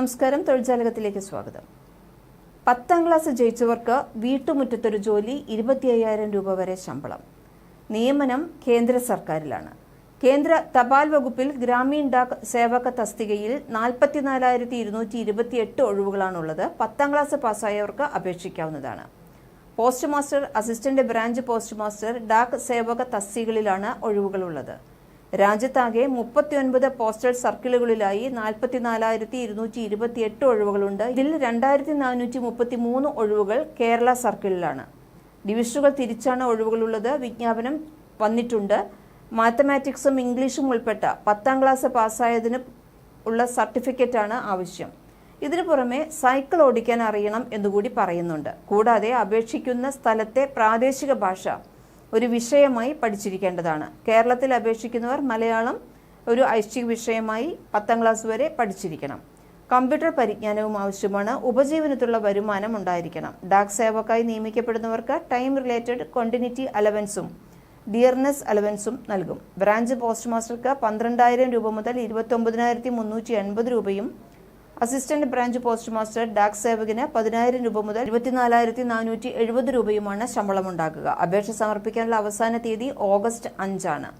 നമസ്കാരം തൊഴിൽജാലകത്തിലേക്ക് സ്വാഗതം. പത്താം ക്ലാസ് ജയിച്ചവർക്ക് വീട്ടുമുറ്റത്തൊരു ജോലി ഇരുപത്തി അയ്യായിരം രൂപ വരെ ശമ്പളം. നിയമനം കേന്ദ്ര സർക്കാരിലാണ്. കേന്ദ്ര തപാൽ വകുപ്പിൽ ഗ്രാമീൺ ഡാക് സേവക തസ്തികയിൽ നാൽപ്പത്തിനാലായിരത്തി ഇരുന്നൂറ്റി ഇരുപത്തിയെട്ട് ഒഴിവുകളാണുള്ളത്. പത്താം ക്ലാസ് പാസ്സായവർക്ക് അപേക്ഷിക്കാവുന്നതാണ്. Post master assistant branch post master Dak Sevak തസ്തികളിലാണ് ഒഴിവുകളുള്ളത്. രാജ്യത്താകെ മുപ്പത്തിയൊൻപത് പോസ്റ്റൽ സർക്കിളുകളിലായി നാൽപ്പത്തിനാലായിരത്തി ഇരുന്നൂറ്റി ഇരുപത്തിയെട്ട് ഒഴിവുകളുണ്ട്. ഇതിൽ രണ്ടായിരത്തി നാനൂറ്റി മുപ്പത്തി മൂന്ന് ഒഴിവുകൾ കേരള സർക്കിളിലാണ്. ഡിവിഷനുകൾ തിരിച്ചാണ് ഒഴിവുകളുള്ളത്. വിജ്ഞാപനം വന്നിട്ടുണ്ട്. മാത്തമാറ്റിക്സും ഇംഗ്ലീഷും ഉൾപ്പെട്ട പത്താം ക്ലാസ് പാസ്സായതിന് ഉള്ള സർട്ടിഫിക്കറ്റാണ് ആവശ്യം. ഇതിനു പുറമെ സൈക്കിൾ ഓടിക്കാൻ അറിയണം എന്നുകൂടി പറയുന്നുണ്ട്. കൂടാതെ അപേക്ഷിക്കുന്ന സ്ഥലത്തെ പ്രാദേശിക ഭാഷ ഒരു വിഷയമായി പഠിച്ചിരിക്കേണ്ടതാണ്. കേരളത്തിൽ അപേക്ഷിക്കുന്നവർ മലയാളം ഒരു ഐച്ഛിക വിഷയമായി പത്താം ക്ലാസ് വരെ പഠിച്ചിരിക്കണം. കമ്പ്യൂട്ടർ പരിജ്ഞാനവും ആവശ്യമാണ്. ഉപജീവനത്തിലുള്ള വരുമാനം ഉണ്ടായിരിക്കണം. ഡാക് സേവക്കായി നിയമിക്കപ്പെടുന്നവർക്ക് ടൈം റിലേറ്റഡ് കോണ്ടിന്യൂറ്റി അലവൻസും ഡിയർനെസ് അലവൻസും നൽകും. ബ്രാഞ്ച് പോസ്റ്റ് മാസ്റ്റർക്ക് പന്ത്രണ്ടായിരം രൂപ മുതൽ ഇരുപത്തി മുന്നൂറ്റി എൺപത് രൂപയും assistant branch post master Dak സേവകന് പതിനായിരം രൂപ മുതൽ ഇരുപത്തിനാലായിരത്തി നാനൂറ്റി എഴുപത് രൂപയുമാണ് ശമ്പളമുണ്ടാക്കുക. അപേക്ഷ സമർപ്പിക്കാനുള്ള അവസാന തീയതി ഓഗസ്റ്റ് അഞ്ചാണ്.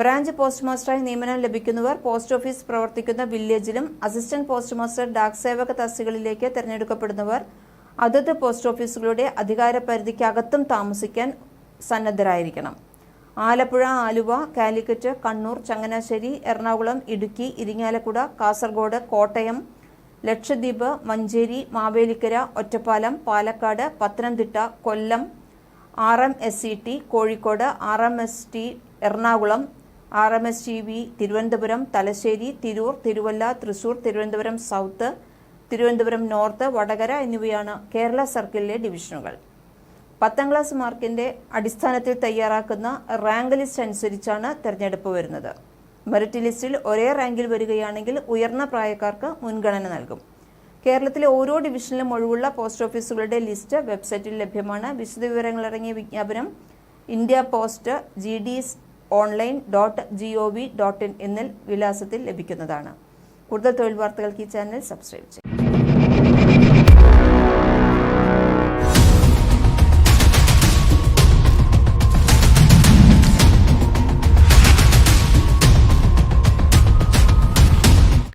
ബ്രാഞ്ച് പോസ്റ്റ് മാസ്റ്ററായി നിയമനം ലഭിക്കുന്നവർ പോസ്റ്റ് ഓഫീസ് പ്രവർത്തിക്കുന്ന വില്ലേജിലും assistant post master Dak Sevak തസ്തികളിലേക്ക് തിരഞ്ഞെടുക്കപ്പെടുന്നവർ അതത് പോസ്റ്റ് ഓഫീസുകളുടെ അധികാര പരിധിക്കകത്തും താമസിക്കാൻ സന്നദ്ധരായിരിക്കണം. Alappuzha Aluva Calicut Kannur Changanassery Ernakulam Idukki Irinjalakuda Kasaragod Kottayam Lakshadweep Manjeri Mavelikkara Ottapalam Palakkad Pathanamthitta Kollam R M S C T Kozhikode R M S T Ernakulam R M S T V Thiruvananthapuram Thalassery Tirur Thiruvalla Thrissur Thiruvananthapuram south Thiruvananthapuram north Vadakara എന്നിവയാണ് കേരള സർക്കിളിലെ ഡിവിഷനുകൾ. പത്താം class മാർക്കിന്റെ അടിസ്ഥാനത്തിൽ തയ്യാറാക്കുന്ന rank list അനുസരിച്ചാണ് തെരഞ്ഞെടുപ്പ് വരുന്നത്. Merit ലിസ്റ്റിൽ ഒരേ റാങ്കിൽ വരികയാണെങ്കിൽ ഉയർന്ന പ്രായക്കാർക്ക് മുൻഗണന നൽകും. കേരളത്തിലെ ഓരോ ഡിവിഷനിലും ഒഴിവുള്ള പോസ്റ്റ് ഓഫീസുകളുടെ ലിസ്റ്റ് വെബ്സൈറ്റിൽ ലഭ്യമാണ്. വിശദവിവരങ്ങൾ വിശദവിവരങ്ങളടങ്ങിയ വിജ്ഞാപനം India post G D online dot G O V dot in എന്നൽ വിലാസത്തിൽ ലഭിക്കുന്നതാണ്. കൂടുതൽ തൊഴിൽ വാർത്തകൾക്ക് ഈ ചാനൽ സബ്സ്ക്രൈബ് ചെയ്യും